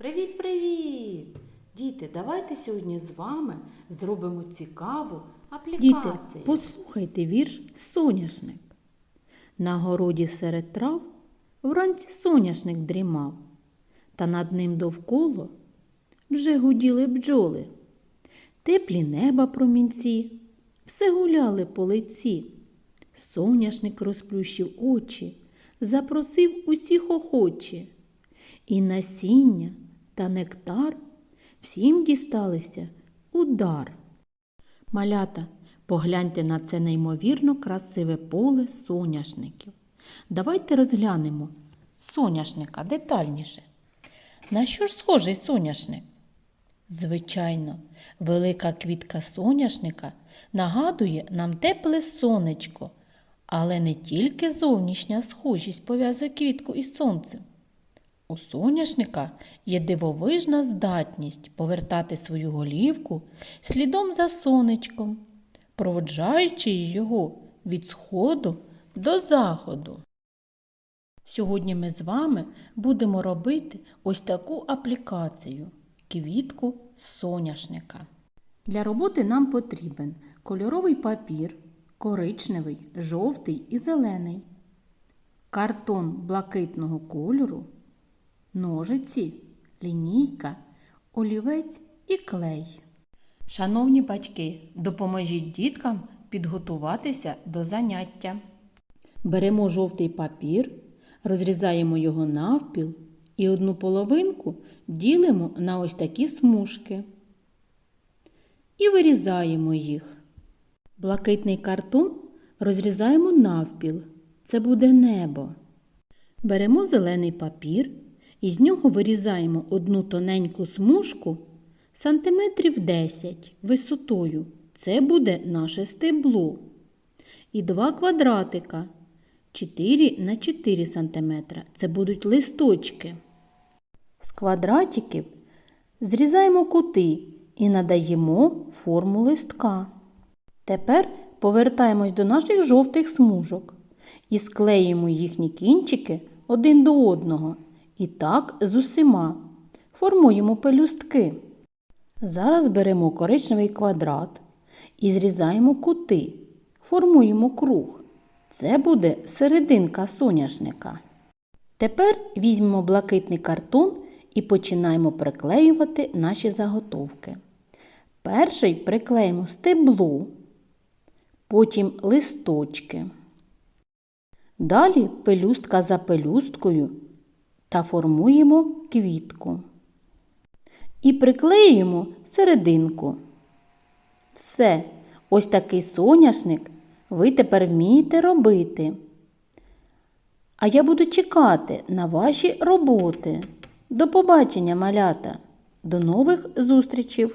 Привіт-привіт! Діти, давайте сьогодні з вами зробимо цікаву Діти, послухайте вірш Соняшник. На городі серед трав вранці соняшник дрімав, та над ним довкола вже гуділи бджоли. Теплі неба промінці, все гуляли по лиці. Соняшник розплющив очі, запросив усіх охочі. І насіння та нектар всім дісталися удар. Малята, погляньте на це неймовірно красиве поле соняшників. Давайте розглянемо соняшника детальніше. На що ж схожий соняшник? Звичайно, велика квітка соняшника нагадує нам тепле сонечко, але не тільки зовнішня схожість пов'язує квітку із сонцем. У соняшника є дивовижна здатність повертати свою голівку слідом за сонечком, проводжаючи його від сходу до заходу. Сьогодні ми з вами будемо робити ось таку аплікацію квітку соняшника. Для роботи нам потрібен кольоровий папір, коричневий, жовтий і зелений, картон блакитного кольору, ножиці, лінійка, олівець і клей. Шановні батьки, допоможіть діткам підготуватися до заняття. Беремо жовтий папір, розрізаємо його навпіл і одну половинку ділимо на ось такі смужки. І вирізаємо їх. Блакитний картон розрізаємо навпіл. Це буде небо. Беремо зелений папір і з нього вирізаємо одну тоненьку смужку сантиметрів 10 висотою. Це буде наше стебло. І два квадратика 4 на 4 см. Це будуть листочки. З квадратиків зрізаємо кути і надаємо форму листка. Тепер повертаємось до наших жовтих смужок і склеїмо їхні кінчики один до одного. І так з усіма. Формуємо пелюстки. Зараз беремо коричневий квадрат і зрізаємо кути. Формуємо круг. Це буде серединка соняшника. Тепер візьмемо блакитний картон і починаємо приклеювати наші заготовки. Перший приклеїмо стебло, потім листочки. Далі пелюстка за пелюсткою та формуємо квітку. І приклеюємо серединку. Все, ось такий соняшник ви тепер вмієте робити. А я буду чекати на ваші роботи. До побачення, малята! До нових зустрічей!